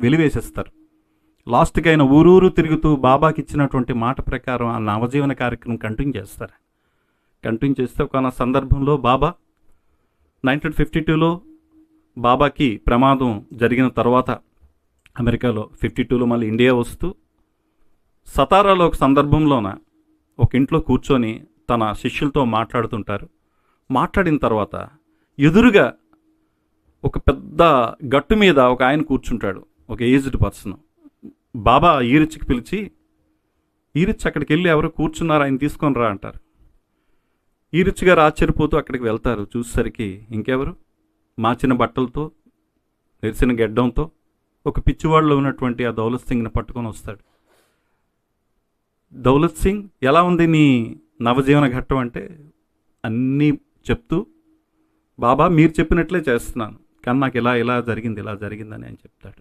వెలివేసేస్తారు. లాస్ట్కి ఆయన ఊరూరు తిరుగుతూ బాబాకి ఇచ్చినటువంటి మాట ప్రకారం ఆ నవజీవన కార్యక్రమం కంటిన్యూ చేస్తారు. కంటిన్యూ చేస్తే ఒక సందర్భంలో బాబా నైన్టీన్ ఫిఫ్టీ టూలో బాబాకి ప్రమాదం జరిగిన తర్వాత అమెరికాలో ఫిఫ్టీ టూలో మళ్ళీ ఇండియా వస్తూ సతారాలో ఒక సందర్భంలోన ఒక ఇంట్లో కూర్చొని తన శిష్యులతో మాట్లాడుతుంటారు. మాట్లాడిన తర్వాత ఎదురుగా ఒక పెద్ద గట్టు మీద ఒక ఆయన కూర్చుంటాడు. ఒక ఏజ్డ్ పర్సన్. బాబా ఈరిచ్కి పిలిచి ఈరిచ్ అక్కడికి వెళ్ళి ఎవరు కూర్చున్నారు? ఆయన తీసుకొని రా అంటారు. ఈరిచ్ గారు ఆశ్చర్యపోతూ అక్కడికి వెళ్తారు. చూసేసరికి ఇంకెవరు? మార్చిన బట్టలతో నెరిసిన గెడ్డంతో ఒక పిచ్చివాళ్ళలో ఉన్నటువంటి ఆ దౌలత్ సింగ్ని పట్టుకొని వస్తాడు. దౌలత్ సింగ్ ఎలా ఉంది నీ నవజీవన ఘట్టం? అంటే అన్నీ చెప్తూ బాబా మీరు చెప్పినట్లే చేస్తున్నాను. కానీ నాకు ఇలా ఇలా జరిగింది ఇలా జరిగిందని ఆయన చెప్తాడు.